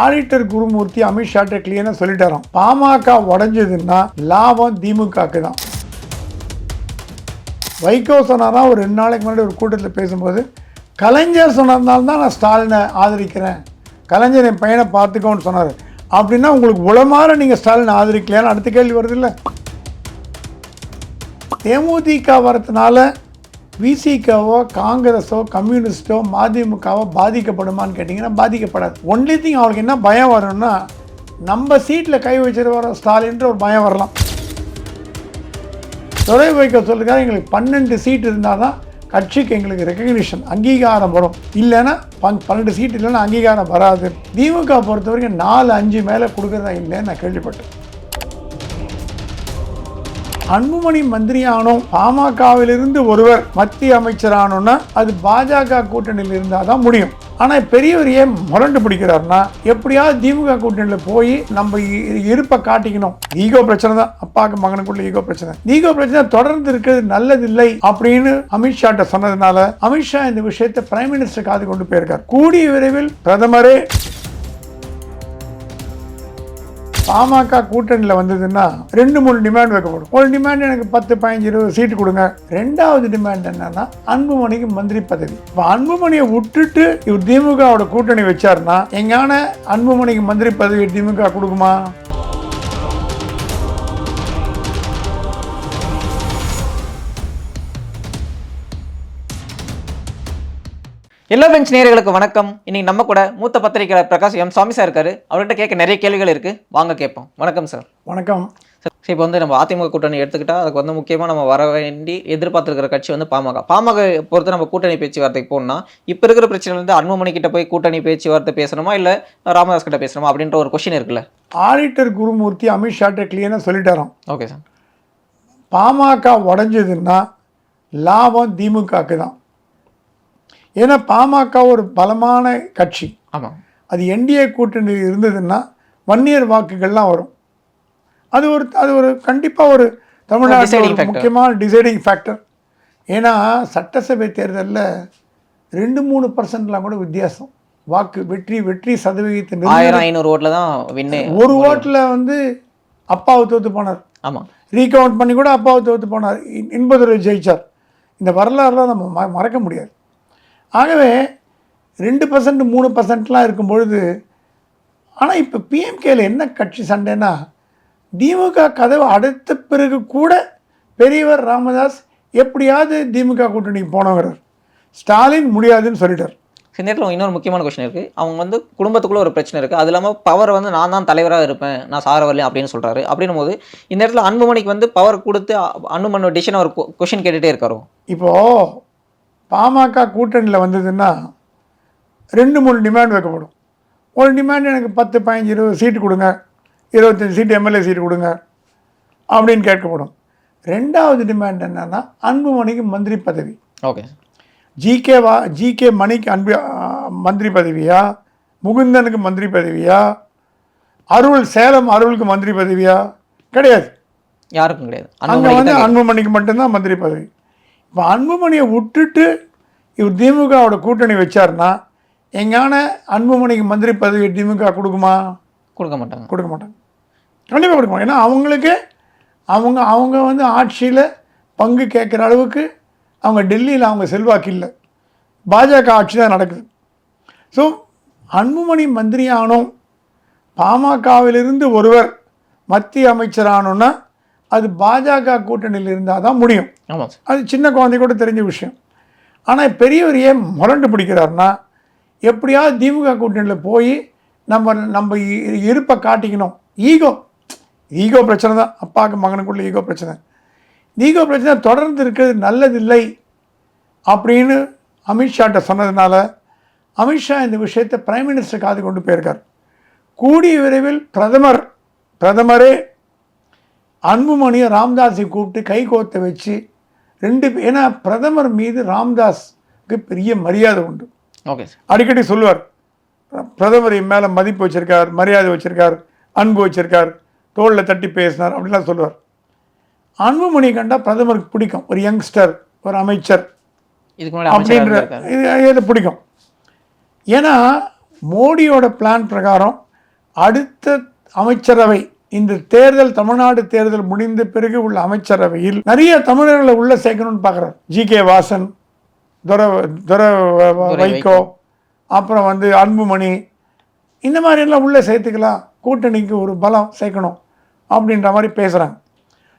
Auditor Gurumurthy அமித்ஷாட்ட கிளியராக சொல்லிட்டாராம். பாமக உடஞ்சதுன்னா லாபம் திமுகக்கு தான். வைகோ சொன்னாராம் ஒரு ரெண்டு நாளைக்கு முன்னாடி ஒரு கூட்டத்தில் பேசும்போது கலைஞர் சொன்னதுனால தான் நான் ஸ்டாலினை ஆதரிக்கிறேன். கலைஞர் என் பையனை பார்த்துக்கோன்னு சொன்னார். அப்படின்னா உங்களுக்கு உளமாற நீங்கள் ஸ்டாலினை ஆதரிக்கலையான்னு அடுத்த கேள்வி வருது இல்லை? தேமுதிக வரதுனால விசிகாவோ காங்கிரஸோ கம்யூனிஸ்டோ மதிமுகவோ பாதிக்கப்படுமான்னு கேட்டிங்கன்னா பாதிக்கப்படாது. ஒன்லி திங் அவளுக்கு என்ன பயம் வரும்னா நம்ம சீட்டில் கை வச்சுட்டு வர ஸ்டாலின்ற ஒரு பயம் வரலாம். துறை வைக்க சொல்லுங்க எங்களுக்கு பன்னெண்டு சீட் இருந்தால் தான் கட்சிக்கு எங்களுக்கு ரெக்கக்னிஷன் அங்கீகாரம் வரும். இல்லைன்னா பன் பன்னெண்டு சீட் இல்லைன்னா அங்கீகாரம் வராது. திமுக பொறுத்த வரைக்கும் நாலு அஞ்சு மேலே கொடுக்குறதா இல்லைன்னு நான் கேள்விப்பட்டேன். அன்புமணி மந்திரியானோம் பாமகவிலிருந்து ஒருவர் மத்திய அமைச்சரானோன்னா அது பாஜக கூட்டணியில் இருந்தால் தான் முடியும். ஆனால் பெரியவர் ஏன் முரண்டு பிடிக்கிறாருன்னா எப்படியாவது திமுக கூட்டணியில் போய் நம்ம இருப்பை காட்டிக்கணும். ஈகோ பிரச்சனை தான். அப்பாவுக்கு மகனுக்குள்ள ஈகோ பிரச்சனை. ஈகோ பிரச்சனை தொடர்ந்து இருக்கிறது நல்லதில்லை அப்படின்னு அமித்ஷாட்ட சொன்னதுனால அமித்ஷா இந்த விஷயத்தை பிரைம் மினிஸ்டர் காது கொண்டு போயிருக்கார். கூடிய விரைவில் பிரதமரே பாமக கூட்டணியில் வந்ததுன்னா ரெண்டு மூணு டிமாண்ட் வைக்கப்படும். ஒரு டிமாண்ட் எனக்கு பத்து பதினஞ்சு இருபது சீட்டு கொடுங்க. ரெண்டாவது டிமாண்ட் என்னன்னா அன்புமணிக்கு மந்திரி பதவி. இப்போ அன்புமணியை விட்டுட்டு இவர் திமுகவோட கூட்டணி வச்சாருன்னா எங்கான அன்புமணிக்கு மந்திரி பதவி திமுக கொடுக்குமா? எல்லா பெஞ்ச் நேயர்களுக்கு வணக்கம். இன்னைக்கு நம்ம கூட மூத்த பத்திரிகையாளர் பிரகாஷ் எம் சாமி சார் இருக்காரு. அவர்கிட்ட கேட்க நிறைய கேள்விகள் இருக்கு. வாங்க கேட்போம். வணக்கம் சார் வணக்கம். சார் இப்போ வந்து நம்ம அதிமுக கூட்டணி எடுத்துக்கிட்டா அதுக்கு வந்து முக்கியமாக நம்ம வர வேண்டி எதிர்பார்த்துருக்கிற கட்சி வந்து பாமக. பாமக பொறுத்து நம்ம கூட்டணி பேச்சுவார்த்தைக்கு போகணும்னா இப்போ இருக்கிற பிரச்சனை வந்து அன்புமணி கிட்ட போய் கூட்டணி பேச்சுவார்த்தை பேசணுமா இல்லை ராமதாஸ் கிட்ட பேசணுமா அப்படின்ற ஒரு கொஷின் இருக்குல்ல? ஆடிட்டர் குருமூர்த்தி அமித்ஷாட்ட கிளியராக சொல்லிட்டாராம். ஓகே சார் பாமக உடஞ்சதுன்னா லாபம் திமுகக்கு தான் ஏன்னா பாமக ஒரு பலமான கட்சி. ஆமாம் அது என்டிஏ கூட்டணியில் இருந்ததுன்னா வன்னியர் வாக்குகள்லாம் வரும். அது ஒரு அது ஒரு கண்டிப்பாக ஒரு தமிழ்நாட்டில். முக்கியமான டிசைடிங் ஃபேக்டர் ஏன்னா சட்டசபை தேர்தலில் ரெண்டு மூணு பர்சன்ட்லாம் கூட வித்தியாசம். வாக்கு வெற்றி வெற்றி சதவிகிதத்தின் ஆயிரம் ஐநூறு ஓட்டில் தான் ஒரு ஓட்டில் வந்து அப்பாவை தோத்து போனார். ஆமாம் ரீகவுண்ட் பண்ணி கூட அப்பாவை தோத்து போனார். இன்- இன்பதுரை ஜெயிச்சார். இந்த வரலாறுலாம் நம்ம மறக்க முடியாது. ஆகவே ரெண்டு பர்சன்ட் மூணு பர்சன்ட்லாம் இருக்கும் பொழுது ஆனால் இப்போ பிஎம்கேல என்ன கட்சி சண்டைன்னா திமுக கதவு அடைத்த பிறகு கூட பெரியவர் ராமதாஸ் எப்படியாவது திமுக கூட்டணிக்கு போனவரார் ஸ்டாலின் முடியாதுன்னு சொல்லிட்டார். இந்த நேரத்தில் இன்னொரு முக்கியமான கொஸ்டின் இருக்குது அவங்க வந்து குடும்பத்துக்குள்ள ஒரு பிரச்சனை இருக்குது அது இல்லாமல் பவர் வந்து நான் தான் தலைவராக இருப்பேன். நான் சார வரலையும் அப்படின்னு சொல்கிறாரு அப்படின்னும் போது இந்த இடத்துல அன்புமணிக்கு வந்து பவர் கொடுத்து அன்புமணி டிஷன் ஒரு கொஷின் கேட்டுகிட்டே இருக்காரோ? இப்போது பாமக கூட்டணியில் வந்ததுன்னா ரெண்டு மூணு டிமாண்ட் வைக்கப்படும். ஒரு டிமாண்ட் எனக்கு பத்து பதினஞ்சு இருபது சீட்டு கொடுங்க. இருபத்தஞ்சி சீட்டு எம்எல்ஏ சீட்டு கொடுங்க. அப்படின்னு கேட்கப்படும். ரெண்டாவது டிமாண்ட் என்னன்னா அன்புமணிக்கு மந்திரி பதவி. ஓகே. ஜிகே வா ஜிகே மணிக்கு அன்பு மந்திரி பதவியா? முகுந்தனுக்கு மந்திரி பதவியா? அருள் சேலம் அருளுக்கு மந்திரி பதவியா? கிடையாது. யாருக்கும் கிடையாது. அங்கே வந்து அன்புமணிக்கு மட்டும்தான் மந்திரி பதவி. இப்போ அன்புமணியை விட்டுட்டு இவர் திமுகவோட கூட்டணி வச்சாருன்னா எங்கான அன்புமணிக்கு மந்திரி பதவி திமுக கொடுக்குமா? கொடுக்க மாட்டாங்க. கொடுக்க மாட்டாங்க. கண்டிப்பாக கொடுக்க மாட்டாங்க. ஏன்னா அவங்களுக்கு அவங்க அவங்க வந்து ஆட்சியில் பங்கு கேட்குற அளவுக்கு அவங்க டெல்லியில் அவங்க செல்வாக்கு இல்லை. பாஜக ஆட்சி தான் நடக்குது. ஸோ அன்புமணி மந்திரி ஆனோம் பாமகவிலிருந்து ஒருவர் மத்திய அமைச்சரானோன்னா அது பாஜக கூட்டணியில் இருந்தால் தான் முடியும். ஆமாம் அது சின்ன குழந்தை கூட தெரிஞ்ச விஷயம். ஆனால் பெரியவர் ஏன் முரண்டு பிடிக்கிறாருன்னா எப்படியாவது திமுக கூட்டணியில் போய் நம்ம நம்ம இருப்பை காட்டிக்கணும். ஈகோ. ஈகோ பிரச்சனை தான். அப்பாவுக்கு மகனுக்குள்ள ஈகோ பிரச்சனை. ஈகோ பிரச்சனை தொடர்ந்து இருக்கிறது நல்லதில்லை அப்படின்னு அமித்ஷாட்ட சொன்னதுனால அமித்ஷா இந்த விஷயத்தை பிரைம் மினிஸ்டர் காது கொண்டு போயிருக்கார். கூடிய விரைவில் பிரதமர் பிரதமரே அன்புமணியை ராம்தாஸை கூப்பிட்டு கை கோர்த்த வச்சு ரெண்டு ஏன்னா பிரதமர் மீது ராம்தாஸ்க்கு பெரிய மரியாதை உண்டு. Okay sir. அடிக்கடி சொல்லுவார் பிரதமர் என் மேலே மதிப்பு வச்சிருக்கார் மரியாதை வச்சிருக்கார் அன்பு வச்சிருக்கார் தோளில் தட்டி பேசினார் அப்படிலாம் சொல்லுவார். அன்புமணி கண்டா பிரதமருக்கு பிடிக்கும். ஒரு யங்ஸ்டர் ஒரு அமைச்சர் அப்படின்ற இது பிடிக்கும். ஏன்னா மோடியோட பிளான் பிரகாரம் அடுத்த அமைச்சரவை இந்த தேர்தல் தமிழ்நாடு தேர்தல் முடிந்த பிறகு உள்ள அமைச்சரவையில் நிறைய தமிழர்களை உள்ள சேர்க்கணும்னு பார்க்குறாரு ஜி கே வாசன் துர துர வைகோ அப்புறம் வந்து அன்புமணி இந்த மாதிரியெல்லாம் உள்ளே சேர்த்துக்கலாம். கூட்டணிக்கு ஒரு பலம் சேர்க்கணும் அப்படின்ற மாதிரி பேசுகிறாங்க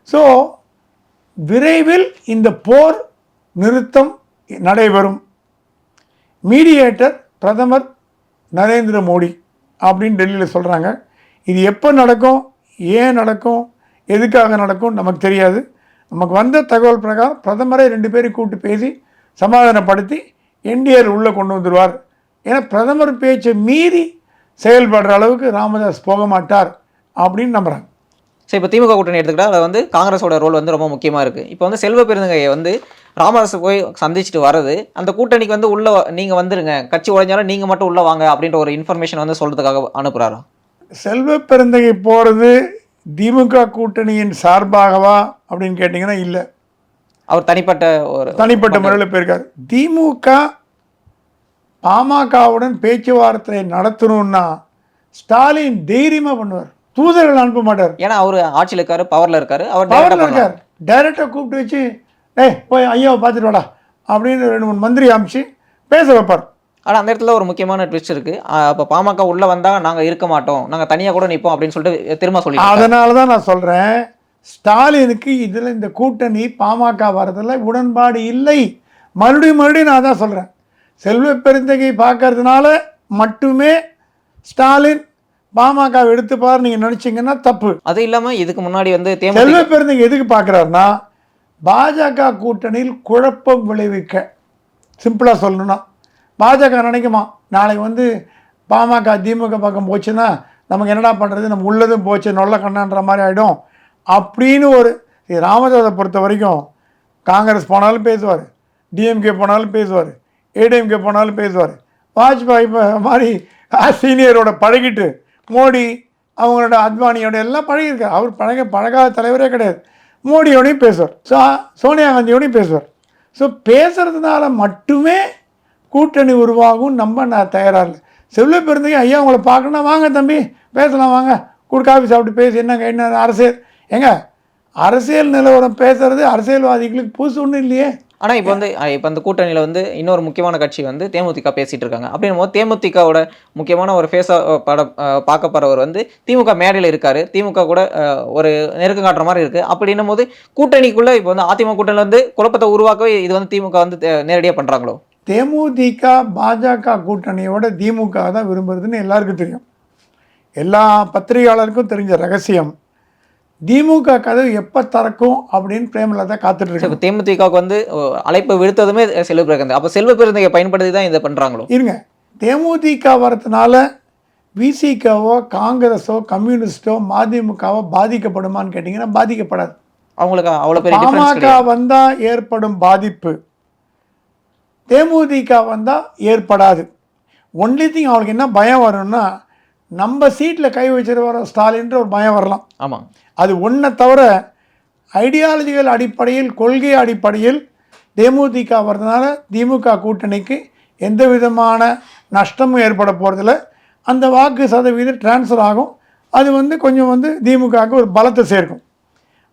ஸோ விரைவில் இந்த போர் நிறுத்தம் நடைபெறும். மீடியேட்டர் பிரதமர் நரேந்திர மோடி அப்படின்னு டெல்லியில் சொல்கிறாங்க இது எப்போ நடக்கும்? ஏன் நடக்கும்? எதுக்காக நடக்கும்? நமக்கு தெரியாது. நமக்கு வந்த தகவல் பிரகாரம் பிரதமரை ரெண்டு பேரும் கூப்பிட்டு பேசி சமாதானப்படுத்தி என்டிஆர் உள்ளே கொண்டு வந்துடுவார் ஏன்னா பிரதமர் பேச்சை மீறி செயல்படுற அளவுக்கு ராமதாஸ் போக மாட்டார் அப்படின்னு நம்புகிறாங்க சரி இப்போ திமுக கூட்டணி எடுத்துக்கிட்டால் அதில் வந்து காங்கிரஸோட ரோல் வந்து ரொம்ப முக்கியமாக இருக்குது இப்போ வந்து செல்வ பெருந்தகையை வந்து ராமதாஸ் போய் சந்திச்சுட்டு வர்றது அந்த கூட்டணிக்கு வந்து உள்ளே நீங்கள் வந்துருங்க. கட்சி உடைஞ்சாலும் நீங்கள் மட்டும் உள்ளே வாங்க அப்படின்ற ஒரு இன்ஃபர்மேஷன் வந்து சொல்கிறதுக்காக அனுப்புகிறாரா செல்வ பெருந்தகை போகிறது திமுக கூட்டணியின் சார்பாகவா அப்படின்னு கேட்டிங்கன்னா இல்லை. அவர் தனிப்பட்ட ஒரு தனிப்பட்ட முறையில் போயிருக்காரு. திமுக பாமகவுடன் பேச்சுவார்த்தை நடத்தணும்னா ஸ்டாலின் தைரியமாக பண்ணுவார். தூதர்கள் அனுப்ப மாட்டார். ஏன்னா அவர் ஆட்சியில் இருக்காரு பவரில் இருக்காரு அவர் பவரில் இருக்கார். டைரெக்டாக கூப்பிட்டு வச்சு டேய் போய் ஐயாவை பார்த்துட்டு வாடா அப்படின்னு ரெண்டு மூணு மந்திரி அமிச்சு பேச வைப்பார். ஆனால் அந்த இடத்துல ஒரு முக்கியமான ட்விஸ்ட் இருக்குது அப்போ பாமக உள்ளே வந்தால் நாங்கள் இருக்க மாட்டோம். நாங்கள் தனியாக கூட நிற்போம் அப்படின்னு சொல்லிட்டு திரும்ப சொல்லி அதனால தான் நான் சொல்கிறேன் ஸ்டாலினுக்கு இதில் இந்த கூட்டணி பாமக வரதில் உடன்பாடு இல்லை. மறுபடியும் மறுபடியும் நான் தான் சொல்கிறேன் செல்வ பெருந்தகை பார்க்கறதுனால மட்டுமே ஸ்டாலின் பாமக எடுத்துப்பார் நீங்கள் நினச்சிங்கன்னா தப்பு. அது இல்லாமல் இதுக்கு முன்னாடி வந்து செல்வ பெருந்தகை எதுக்கு பார்க்குறாருன்னா பாஜக கூட்டணியில் குழப்பம் விளைவிக்க. சிம்பிளாக சொல்லணும்னா. பாஜக நினைக்குமா? நாளைக்கு வந்து பாமக திமுக பக்கம் போச்சுன்னா நமக்கு என்னடா பண்ணுறது நம்ம உள்ளதும் போச்சு நொல்ல கண்ணான்ற மாதிரி ஆகிடும் அப்படின்னு ஒரு ராமதாஸை பொறுத்த வரைக்கும் காங்கிரஸ் போனாலும் பேசுவார். டிஎம்கே போனாலும் பேசுவார். ஏடிஎம்கே போனாலும் பேசுவார். வாஜ்பாய் மாதிரி சீனியரோட பழகிட்டு மோடி அவங்களோட அத்வானியோட எல்லாம் பழகியிருக்கார். அவர் பழக பழகாத தலைவரே கிடையாது. மோடியோடையும் பேசுவார். சோ சோனியா காந்தியோடையும் பேசுவார். ஸோ பேசுகிறதுனால மட்டுமே கூட்டணி உருவாகும் நம்ம நான் தயாராக இல்லை. செல்வ பெருந்தகை ஐயா உங்களை பார்க்கணும் வாங்க தம்பி பேசலாம் வாங்க. கூட காஃபி சாப்பிட்டு பேசி என்னங்க என்ன அரசியல். ஏங்க அரசியல் நிலவரம் பேசுறது அரசியல்வாதிகளுக்கு புதுசு ஒன்றும் இல்லையே. ஆனால் இப்போ வந்து இப்போ அந்த கூட்டணியில் வந்து இன்னொரு முக்கியமான கட்சி வந்து தேமுதிக பேசிகிட்டு இருக்காங்க. அப்படின்னும் போது தேமுதிகவோட முக்கியமான ஒரு ஃபேஸாக பட பார்க்க பார்க்கப்படுறவர் வந்து திமுக மேடையில் இருக்கார். திமுக கூட ஒரு நெருக்கம் காட்டுற மாதிரி இருக்குது அப்படின்னும் போது கூட்டணிக்குள்ளே இப்போ வந்து அதிமுக கூட்டணியில் வந்து குழப்பத்தை உருவாக்கவே இது வந்து திமுக வந்து நேரடியாக பண்ணுறாங்களோ தேமுதிக பாஜக கூட்டணியோட திமுக தான் விரும்புறதுன்னு எல்லாருக்கும் தெரியும். எல்லா பத்திரிகையாளருக்கும் தெரிஞ்ச ரகசியம் திமுக கதவு எப்போ திறக்கும் அப்படின்னு பிரேமலதா இருக்காங்க. தேமுதிகவுக்கு வந்து அழைப்பு விடுத்ததுமே செல்வ பிறகு அப்போ செல்வ பெருந்தகை பயன்படுத்தி தான் இதை பண்ணுறாங்களோ இருங்க தேமுதிக வரதுனால விசிகாவோ காங்கிரஸோ கம்யூனிஸ்டோ மதிமுகவோ பாதிக்கப்படுமான்னு கேட்டிங்கன்னா பாதிக்கப்படாது. அவங்களுக்கு அவ்வளோ பெரிய பாமக கிடையாது. வந்தா ஏற்படும் பாதிப்பு. தேமுதிக வந்தா ஏற்படாது. ஒன்லி திங் அவளுக்கு என்ன பயம் வரும்னா நம்ம சீட்டில் கை வச்சுட்டு வர ஸ்டாலின்ற ஒரு பயம் வரலாம். ஆமாம் அது ஒன்றை தவிர ஐடியாலஜிகள் அடிப்படையில் கொள்கை அடிப்படையில் தேமுதிக வர்றதுனால திமுக கூட்டணிக்கு எந்த விதமான நஷ்டமும் ஏற்பட போகிறதில்ல அந்த வாக்கு சதவீதம் ட்ரான்ஸ்ஃபர் ஆகும். அது வந்து கொஞ்சம் வந்து திமுகவுக்கு ஒரு பலத்தை சேர்க்கும்.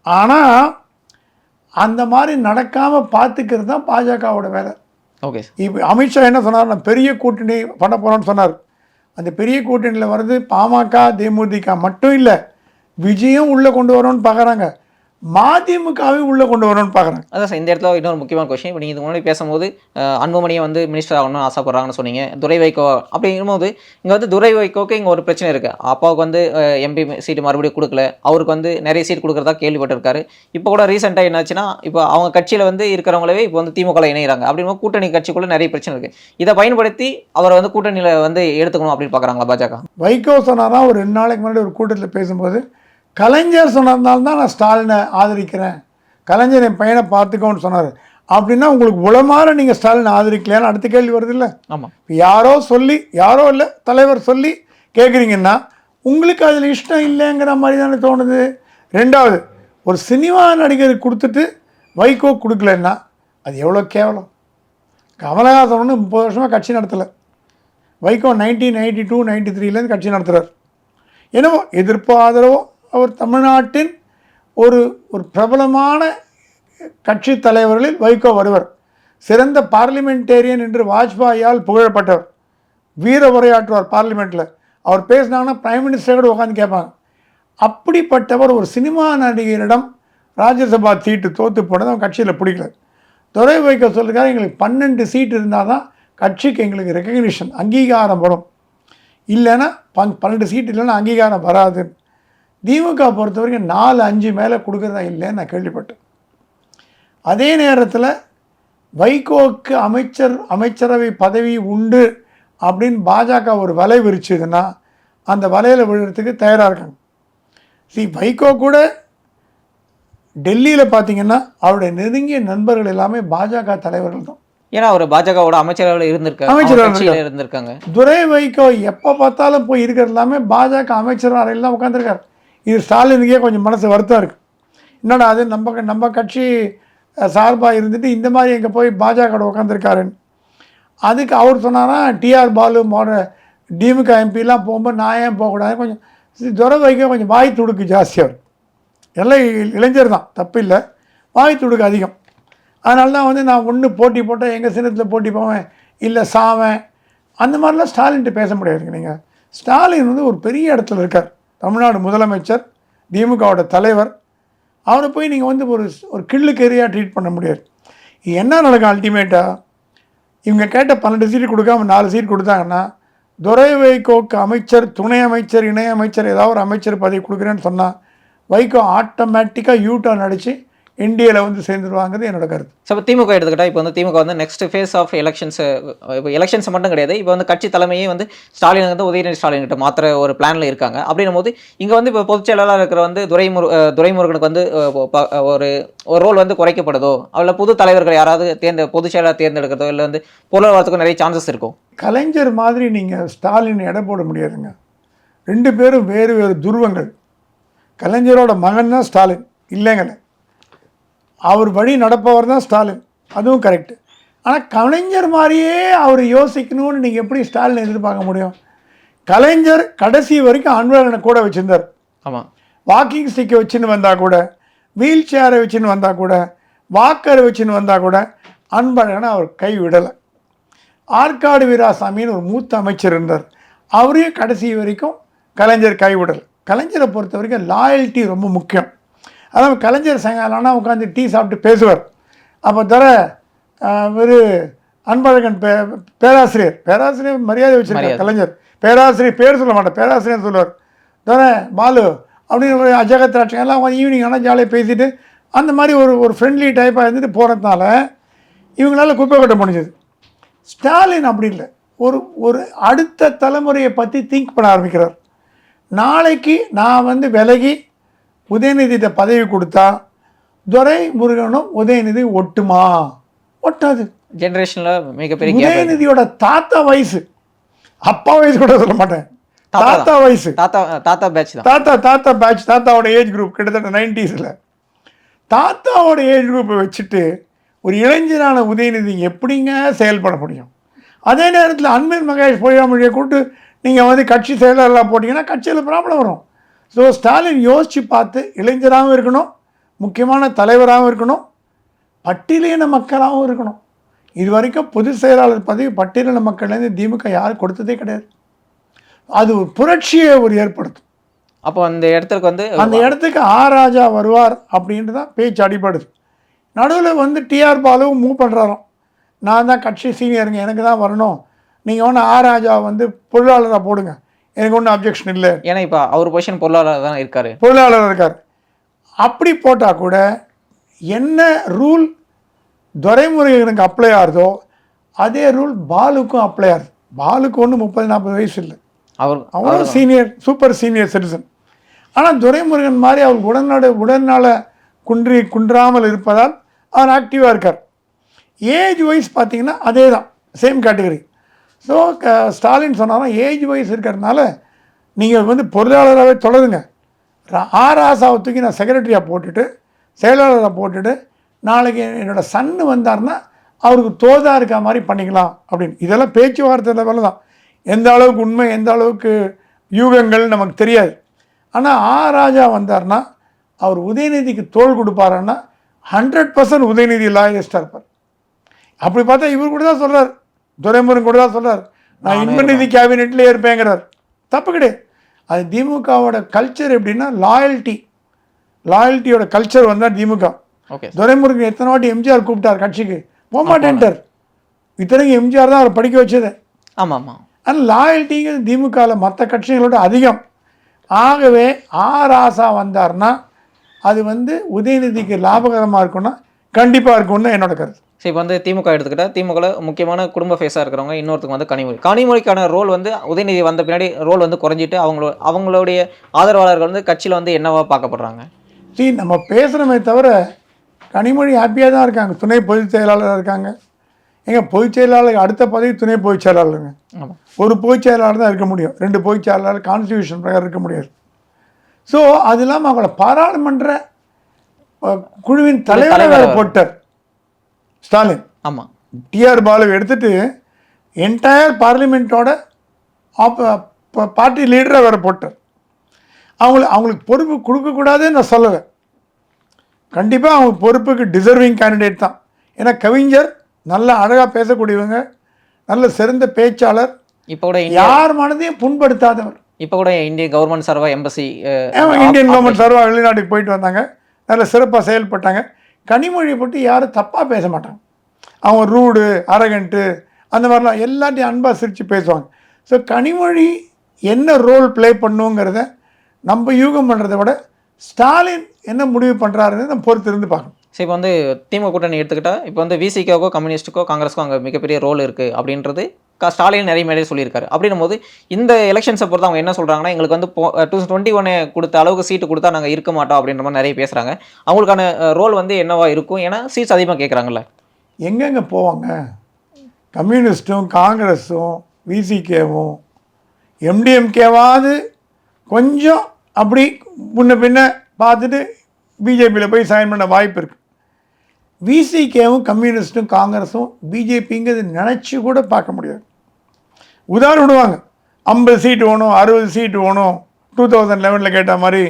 ஆனால் அந்த மாதிரி நடக்காமல் பார்த்துக்கிறது தான் பாஜகவோட வேலை. ஓகே இப்போ அமித்ஷா என்ன சொன்னார்? நான் பெரிய கூட்டணி பண்ண போகிறோன்னு சொன்னார். அந்த பெரிய கூட்டணியில் வர்றது பாமக தேமுதிக மட்டும் இல்லை விஜயம் உள்ளே கொண்டு வரணும்னு பார்க்குறாங்க மதிமுகவையும் உள்ளே கொண்டு வரணும்னு பார்க்குறாங்க. அதான் சார் இந்த இடத்துல இன்னொரு முக்கியமான கொஸ்டின் இப்போ நீங்கள் இது முன்னாடி பேசும்போது அன்புமணியை வந்து மினிஸ்டர் ஆகணும்னு ஆசைப்படுறாங்கன்னு சொன்னீங்க. துரை வைகோ அப்படிங்கும்போது இங்கே வந்து துரை வைகோக்கு இங்கே ஒரு பிரச்சனை இருக்குது அப்பாவுக்கு வந்து எம்பி சீட்டு மறுபடியும் கொடுக்கல. அவருக்கு வந்து நிறைய சீட் கொடுக்குறதா கேள்விப்பட்டிருக்காரு. இப்போ கூட ரீசெண்டாக என்னாச்சுன்னா இப்போ அவங்க கட்சியில் வந்து இருக்கிறவங்களவே இப்போ வந்து திமுக இணைகிறாங்க அப்படிங்கும்போது கூட்டணி கட்சிக்குள்ளே நிறைய பிரச்சனை இருக்குது இதை பயன்படுத்தி அவரை வந்து கூட்டணியில் வந்து எடுத்துக்கணும் அப்படின்னு பார்க்குறாங்களா பாஜக? வைகோ சொன்னாராம் ஒரு ரெண்டு நாளைக்கு முன்னாடி ஒரு கூட்டத்தில் பேசும்போது கலைஞர் சொன்னதுனால தான் நான் ஸ்டாலினை ஆதரிக்கிறேன். கலைஞர் என் பையனை பார்த்துக்கோன்னு சொன்னார். அப்படின்னா உங்களுக்கு உளமாற நீங்கள் ஸ்டாலினை ஆதரிக்கலையான்னு அடுத்த கேள்வி வருது இல்லை? ஆமாம் இப்ப யாரோ சொல்லி யாரோ இல்லை தலைவர் சொல்லி கேட்குறீங்கன்னா உங்களுக்கு அதில் இஷ்டம் இல்லைங்கிற மாதிரி தானே தோணுது. ரெண்டாவது ஒரு சினிமா நடிகருக்கு கொடுத்துட்டு வைகோ கொடுக்கலன்னா அது எவ்வளோ கேவலம்? கமலஹாசன் ஒன்று முப்பது வருஷமாக கட்சி நடத்தலை. Vaiko nineteen ninety two ninety த்ரீலேருந்து கட்சி நடத்துகிறார் என்னவோ எதிர்ப்போ ஆதரவோ அவர் தமிழ்நாட்டின் ஒரு ஒரு பிரபலமான கட்சி தலைவர்களில் வைகோ வருவர். சிறந்த பார்லிமெண்டேரியன் என்று வாஜ்பாயால் புகழப்பட்டவர். வீர உரையாற்றுவார் பார்லிமெண்ட்டில் அவர் பேசினாங்கன்னா பிரைம் மினிஸ்டர் கூட உட்காந்து கேட்பாங்க. அப்படிப்பட்டவர் ஒரு சினிமா நடிகரிடம் ராஜ்யசபா சீட்டு தோற்று போனது அவன் கட்சியில் பிடிக்கல. துறை வைக்க சொல்லிருக்காரு எங்களுக்கு பன்னெண்டு சீட் இருந்தால் தான் கட்சிக்கு எங்களுக்கு ரெக்கக்னிஷன் அங்கீகாரம் வரும். இல்லைன்னா பன் பன்னெண்டு சீட் இல்லைன்னா அங்கீகாரம் வராது திமுக பொறுத்த வரைக்கும் நாலு அஞ்சு மேலே கொடுக்குறதா இல்லைன்னு நான் கேள்விப்பட்டேன். அதே நேரத்தில் வைகோவுக்கு அமைச்சர் அமைச்சரவை பதவி உண்டு அப்படின்னு பாஜக ஒரு வலை விரிச்சதுன்னா அந்த வலையில் விழுறதுக்கு தயாராக இருக்காங்க. சி வைகோ கூட டெல்லியில் பார்த்தீங்கன்னா அவருடைய நெருங்கிய நண்பர்கள் எல்லாமே பாஜக தலைவர்கள் தான். ஏன்னா அவர் பாஜகவோட அமைச்சரவையில் இருந்திருக்காரு. அமைச்சரவையில இருந்திருக்காங்க. துரை வைகோ எப்போ பார்த்தாலும் போய் இருக்கிறது எல்லாமே பாஜக அமைச்சர் அறையில் தான் உட்காந்துருக்காரு இது ஸ்டாலினுக்கே கொஞ்சம் மனசு வருத்தம் இருக்குது என்னடா அது நம்ம நம்ம கட்சி சார்பாக இருந்துட்டு இந்த மாதிரி எங்கே போய் பாஜக உட்காந்துருக்காருன்னு அதுக்கு அவர் சொன்னாரா டிஆர் பாலு மோட டிமுக எம்பிலாம் போகும்போது நான் ஏன் போகக்கூடாது கொஞ்சம் சி- வைக்க கொஞ்சம் வாய் துடுக்கு ஜாஸ்தியாக எல்லாம் இளைஞர் தான் தப்பு இல்லை வாய் துடுக்கு அதிகம். அதனால தான் வந்து நான் ஒன்று போட்டி போட்டால் எங்கள் சின்னத்தில் போட்டி போவேன் இல்லை சாவேன். அந்த மாதிரிலாம் ஸ்டாலின்ட்டு பேச முடியாதுங்க நீங்கள் ஸ்டாலின் வந்து ஒரு பெரிய இடத்துல இருக்கார். தமிழ்நாடு முதலமைச்சர் திமுகவோட தலைவர். அவரை போய் நீங்கள் வந்து ஒரு ஒரு கிள்ளுக்கேரியாக ட்ரீட் பண்ண முடியாது. என்ன நடக்கும் அல்டிமேட்டாக இவங்க கேட்ட பன்னெண்டு சீட் கொடுக்காம நாலு சீட் கொடுத்தாங்கன்னா துரை வைகோக்கு அமைச்சர் துணை அமைச்சர் இணை அமைச்சர் ஏதாவது ஒரு அமைச்சர் பதவி கொடுக்குறேன்னு சொன்னால் வைகோ ஆட்டோமேட்டிக்காக யூ டர்ன் அடித்து என்டிஏல வந்து சேர்ந்துருவாங்கிறது என்னோட கருத்து. ஸோ இப்போ திமுக எடுத்துக்கிட்டா இப்போ வந்து திமுக வந்து நெக்ஸ்ட் ஃபேஸ் ஆஃப் எலெக்ஷன்ஸ் இப்போ எலெக்ஷன்ஸ் மட்டும் கிடையாது. இப்போ வந்து கட்சி தலைமையே வந்து ஸ்டாலின் வந்து உதயநிதி ஸ்டாலின் கிட்ட மாத்திர ஒரு பிளான்ல இருக்காங்க. அப்படின்னும் போது இங்கே வந்து இப்போ பொதுச் செயலாளராக இருக்கிற வந்து துரைமுரு துரைமுருகனுக்கு வந்து ஒரு ஒரு ரோல் வந்து குறைக்கப்படுதோ? அதில் புது தலைவர்கள் யாராவது தேர்ந்த பொதுச் செயலாளர் தேர்ந்தெடுக்கிறதோ? இல்லை வந்து பொருளாதாரத்துக்கும் நிறைய சான்சஸ் இருக்கும். கலைஞர் மாதிரி நீங்கள் ஸ்டாலின் எடை போட முடியாதுங்க. ரெண்டு பேரும் வேறு வேறு துருவங்கள். கலைஞரோட மகன் தான் ஸ்டாலின். இல்லைங்கல்ல அவர் வழி நடப்பவர் தான் ஸ்டாலின். அதுவும் கரெக்டு ஆனால் கலைஞர் மாதிரியே அவர் யோசிக்கணும்னு நீங்கள் எப்படி ஸ்டாலின் எதிர்பார்க்க முடியும்? கலைஞர் கடைசி வரைக்கும் அன்பழகனை கூட வச்சுருந்தார். ஆமாம் வாக்கிங் ஸ்டிக்கை வச்சுன்னு வந்தால் கூட வீல் சேரை வச்சுன்னு வந்தால் கூட வாக்கரை வச்சுன்னு வந்தால் கூட அன்பழகனை அவர் கை விடலை. ஆற்காடு வீராசாமின்னு ஒரு மூத்த அமைச்சர் இருந்தார். அவரையும் கடைசி வரைக்கும் கலைஞர் கைவிடல் கலைஞரை பொறுத்த வரைக்கும் லாயல்ட்டி ரொம்ப முக்கியம். அதாவது கலைஞர் சாயங்காலம்னா உட்காந்து டீ சாப்பிட்டு பேசுவார். அப்போ தர ஒரு அன்பழகன் பே பேராசிரியர். பேராசிரியர் மரியாதை வச்சிருக்கார் கலைஞர். பேராசிரியர் பேர் சொல்ல மாட்டேன் பேராசிரியர் சொல்லுவார். தர பாலு அப்படின்னு ஒரு அஜகத்ராட்சம் எல்லாம் ஈவினிங் ஆனால் ஜாலியாக பேசிட்டு அந்த மாதிரி ஒரு ஒரு ஃப்ரெண்ட்லி டைப்பாக இருந்துட்டு போகிறதுனால இவங்களால குப்பை கொட்ட முடிஞ்சது. ஸ்டாலின் அப்படி இல்லை. ஒரு ஒரு அடுத்த தலைமுறையை பற்றி திங்க் பண்ண ஆரம்பிக்கிறார். நாளைக்கு நான் வந்து விலகி உதயநிதிட்ட பதவி கொடுத்தா துரை முருகனும் உதயநிதி ஒட்டுமா? ஒட்டாது. ஜென்ரேஷனில் மிகப்பெரிய. உதயநிதியோட தாத்தா வயசு. அப்பா வயசு கூட சொல்ல மாட்டேன். தாத்தா வயசு. தாத்தா தாத்தா பேட்ச் தாத்தா தாத்தா பேட்ச் தாத்தாவோட ஏஜ் குரூப் கிட்டத்தட்ட நைன்டிஸில். தாத்தாவோட ஏஜ் குரூப்பை வச்சுட்டு ஒரு இளைஞரான உதயநிதி எப்படிங்க செயல்பட முடியும்? அதே நேரத்தில் அன்பில் மகேஷ் பொய்யாமொழியை கூட்டு நீங்கள் வந்து கட்சி செயலாளராக போட்டிங்கன்னா கட்சியில் ப்ராப்ளம் வரும். ஸோ ஸ்டாலின் யோசித்து பார்த்து இளைஞராகவும் இருக்கணும் முக்கியமான தலைவராகவும் இருக்கணும் பட்டியலின மக்களாகவும் இருக்கணும். இது வரைக்கும் பொது செயலாளர் பதவி பட்டியலின மக்கள்லேருந்து திமுக யாரும் கொடுத்ததே கிடையாது. அது ஒரு புரட்சியை ஒரு ஏற்படுத்தும். அப்போ அந்த இடத்துக்கு வந்து அந்த இடத்துக்கு ஆ ராஜா வருவார் அப்படின்ட்டு தான் பேச்சு அடிபடுது. நடுவில் வந்து டிஆர் பாலுவும் மூவ் பண்ணுறாராம் நான் தான் கட்சி சீனியருங்க எனக்கு தான் வரணும். நீங்கள் ஒன்று ஆ ராஜா வந்து பொருளாளராக போடுங்க. எனக்கு ஒன்றும் அப்ஜெக்ஷன் இல்லை. ஏன்னா இப்போ அவர் பொசிஷன் பொருளாளர் தான் இருக்காரு. பொருளாளர் இருக்கார். அப்படி போட்டால் கூட என்ன ரூல் துரைமுருகனுக்கு அப்ளை ஆகுதோ அதே ரூல் பாலுக்கும் அப்ளை ஆகுது. பாலுக்கு ஒன்று முப்பது நாற்பது வயசு இல்லை. அவர் அவரும் சீனியர் சூப்பர் சீனியர் சிட்டிசன் ஆனால் துரைமுருகன் மாதிரி அவர் உடல்நட உடல்நல குன்றி குன்றாமல் இருப்பதால் அவர் ஆக்டிவாக இருக்கார். ஏஜ் வைஸ் பார்த்தீங்கன்னா அதே தான் சேம் கேட்டகரி ஸோ க ஸ்டாலின் சொன்னாலும் ஏஜ் வைஸ் இருக்கிறதுனால நீங்கள் வந்து பொருளாளராகவே தொடருங்க. ரா- ஆர் ஆசாவை தூக்கி நான் செக்ரட்டரியாக போட்டுட்டு செயலாளராக போட்டுட்டு நாளைக்கு என்னோட சன்னு வந்தார்னா அவருக்கு தோதாக இருக்க மாதிரி பண்ணிக்கலாம் அப்படின்னு. இதெல்லாம் பேச்சுவார்த்தை லெவலில் தான். எந்த அளவுக்கு உண்மை எந்த அளவுக்கு யூகங்கள் நமக்கு தெரியாது. ஆனால் ஆ ராஜா வந்தார்னா அவர் உதயநிதிக்கு தோல் கொடுப்பாருன்னா ஹண்ட்ரட் பர்சன்ட் உதயநிதி லாயலிஸ்டாக இருப்பார். அப்படி பார்த்தா இவர் கூட தான் சொல்கிறார் துரைமுருகன் கூட தான் சொல்கிறார் நான் இன்பநிதி கேபினெட்லேயே இருப்பேங்கிறார். தப்பு கிடையாது. அது திமுகவோட கல்ச்சர் எப்படின்னா லாயல்ட்டி லாயல்ட்டியோட கல்ச்சர் வந்தால் திமுக. ஓகே துரைமுருகன் எத்தனை வாட்டி எம்ஜிஆர் கூப்பிட்டார் கட்சிக்கு. போகமாட்டேன்ட்டார் இத்தனைக்கும் எம்ஜிஆர் தான் அவரை படிக்க வச்சது. ஆமாம் ஆமாம் ஆனால் லாயல்ட்டிங்கிறது திமுகவில் மற்ற கட்சிகளோட அதிகம். ஆகவே ஆ ராசா வந்தார்னா அது வந்து உதயநிதிக்கு லாபகரமாக இருக்கும்னா கண்டிப்பாக இருக்கும்னு என்னோட கருத்து. சரி இப்போ வந்து திமுக எடுத்துக்கிட்டா திமுகவில் முக்கியமான குடும்ப ஃபேஸாக இருக்கிறவங்க இன்னொருத்தங்க வந்து கனிமொழி. கனிமொழிக்கான ரோல் வந்து உதயநிதி வந்த பின்னாடி ரோல் வந்து குறைஞ்சிட்டு அவங்களோ அவங்களுடைய ஆதரவாளர்கள் வந்து கட்சியில் வந்து என்னவா பார்க்கப்படுறாங்க? See நம்ம பேசுகிறோமே தவிர கனிமொழி ஹாப்பியாக தான் இருக்காங்க. துணை பொதுச் செயலாளராக இருக்காங்க. எங்க பொதுச் செயலாளர் அடுத்த பதவி துணை பொதுச் செயலாளருங்க. ஆமாம் ஒரு பொதுச் செயலாளர் தான் இருக்க முடியும். ரெண்டு பொதுச் செயலாளர் கான்ஸ்டியூஷன் பிரகாரம் இருக்க முடியாது. ஸோ அது இல்லாமல் அவங்கள பாராளுமன்ற குழுவின் தலைவரை. வேற. போட்டார். ஸ்டாலின். ஆமாம் டிஆர் பாலுவை எடுத்துட்டு என்டையர் பார்லிமெண்ட்டோட ஆப் பார்ட்டி லீடரை வேற போட்டார். அவங்கள அவங்களுக்கு பொறுப்பு கொடுக்கக்கூடாதுன்னு நான் சொல்லலை. கண்டிப்பாக அவங்க பொறுப்புக்கு டிசர்விங் கேண்டிடேட் தான். ஏன்னா கவிஞர் நல்ல அழகாக பேசக்கூடியவங்க நல்ல சிறந்த பேச்சாளர். இப்போ கூட யார் மனதையும் புண்படுத்தாதவர். இப்போ கூட இந்திய கவர்மெண்ட் சார்பா எம்பசி இந்தியன் கவர்மெண்ட் சர்வா வெளிநாட்டுக்கு போயிட்டு வந்தாங்க. நல்ல சிறப்பாக செயல்பட்டாங்க. கனிமொழியை பற்றி யாரும் தப்பாக பேச மாட்டாங்க. அவங்க ரூடு அரகண்ட்டு அந்த மாதிரிலாம் எல்லாத்தையும் அன்பாக சிரித்து பேசுவாங்க. ஸோ கனிமொழி என்ன ரோல் ப்ளே பண்ணுங்கிறத நம்ம யூகம் பண்ணுறத விட ஸ்டாலின் என்ன முடிவு பண்ணுறாருன்னு நம்ம பொறுத்து இருந்து பார்க்கணும். சரி இப்போ வந்து திமுக கூட்டணி எடுத்துக்கிட்டால் இப்போ வந்து விசிகேவுக்கோ கம்யூனிஸ்ட்டுக்கோ காங்கிரஸ்க்கோ அங்கே மிகப்பெரிய ரோல் இருக்குது அப்படின்றது ஸ்டாலின் நிறைய மேலே சொல்லியிருக்காரு. அப்படின்னும் போது இந்த எலெக்ஷன்ஸை பொறுத்து அவங்க என்ன சொல்கிறாங்கன்னா எங்களுக்கு வந்து டூ டுவெண்ட்டி ஒன்று கொடுத்த அளவுக்கு சீட்டு கொடுத்தா நாங்கள் இருக்க மாட்டோம் அப்படின்ற மாதிரி நிறைய பேசுகிறாங்க அவங்களுக்கான ரோல் வந்து என்னவா இருக்கும்? ஏன்னா சீட்ஸ் அதிகமாக கேட்குறாங்கல்ல எங்கெங்கே போவாங்க? கம்யூனிஸ்ட்டும் காங்கிரஸும் விசிகேவும் எம்டிஎம்கேவாவது கொஞ்சம் அப்படி முன்ன பின்ன பார்த்துட்டு பிஜேபியில் போய் சைன் பண்ண வாய்ப்பு இருக்குது விசிகேவும் கம்யூனிஸ்ட்டும் காங்கிரஸும் பிஜேபிங்கிறது நினச்சி கூட பார்க்க முடியாது. உதாரணம் விடுவாங்க. ஐம்பது சீட்டு வேணும் அறுபது சீட்டு வேணும் டூ தௌசண்ட் லெவனில் கேட்ட மாதிரி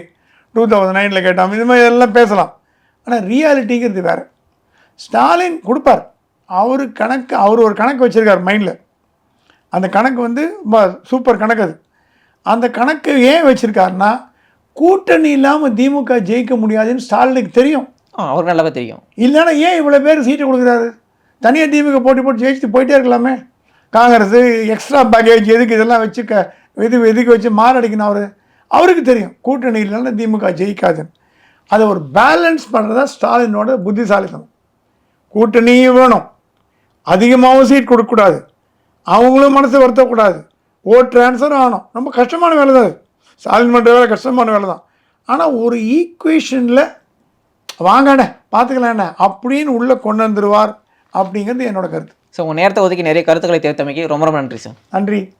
டூ தௌசண்ட் நைனில் கேட்ட மாதிரி இது மாதிரி எல்லாம் பேசலாம். ஆனால் ரியாலிட்டிங்கிறது வேறு. ஸ்டாலின் கொடுப்பார். அவர் கணக்கு அவர் ஒரு கணக்கு வச்சுருக்கார் மைண்டில் அந்த கணக்கு வந்து ரொம்ப சூப்பர் கணக்கு அது. அந்த கணக்கு ஏன் வச்சுருக்காருன்னா கூட்டணி இல்லாமல் திமுக ஜெயிக்க முடியாதுன்னு ஸ்டாலினுக்கு தெரியும். ஆ அவருக்கு நல்லாவே தெரியும். இல்லைன்னா ஏன் இவ்வளோ பேர் சீட்டு கொடுக்குறாரு? தனியாக திமுக போட்டி போட்டு ஜெயிச்சுட்டு போயிட்டே இருக்கலாமே. காங்கிரஸ் எக்ஸ்ட்ரா பேக்கேஜ் எதுக்கு இதெல்லாம் வச்சு க இது எதுக்கு வச்சு மாரடிக்கணும் அவர்? அவருக்கு தெரியும். கூட்டணி இல்லைன்னா திமுக ஜெயிக்காதுன்னு. அதை ஒரு பேலன்ஸ் பண்ணுறதா ஸ்டாலினோட புத்திசாலித்தனம். கூட்டணியும் வேணும். அதிகமாகவும் சீட் கொடுக்கக்கூடாது. அவங்களும் மனசு வருத்தக்கூடாது. ஓட் ட்ரான்ஸ்ஃபரும் ஆகணும். ரொம்ப கஷ்டமான வேலை தான் அது. ஸ்டாலின் பண்ணுற வேலை கஷ்டமான வேலை தான். ஆனால் ஒரு ஈக்குவேஷனில் வாங்கண்ணே பார்த்துக்கலாண்ணே அப்படின்னு உள்ளே கொண்டு வந்துடுவார் அப்படிங்கிறது என்னோட கருத்து. ஸோ உங்கள் நேரத்தை ஒதுக்கி நிறைய கருத்துக்களை தேர்த்தமைக்கு ரொம்ப ரொம்ப நன்றி சார் நன்றி.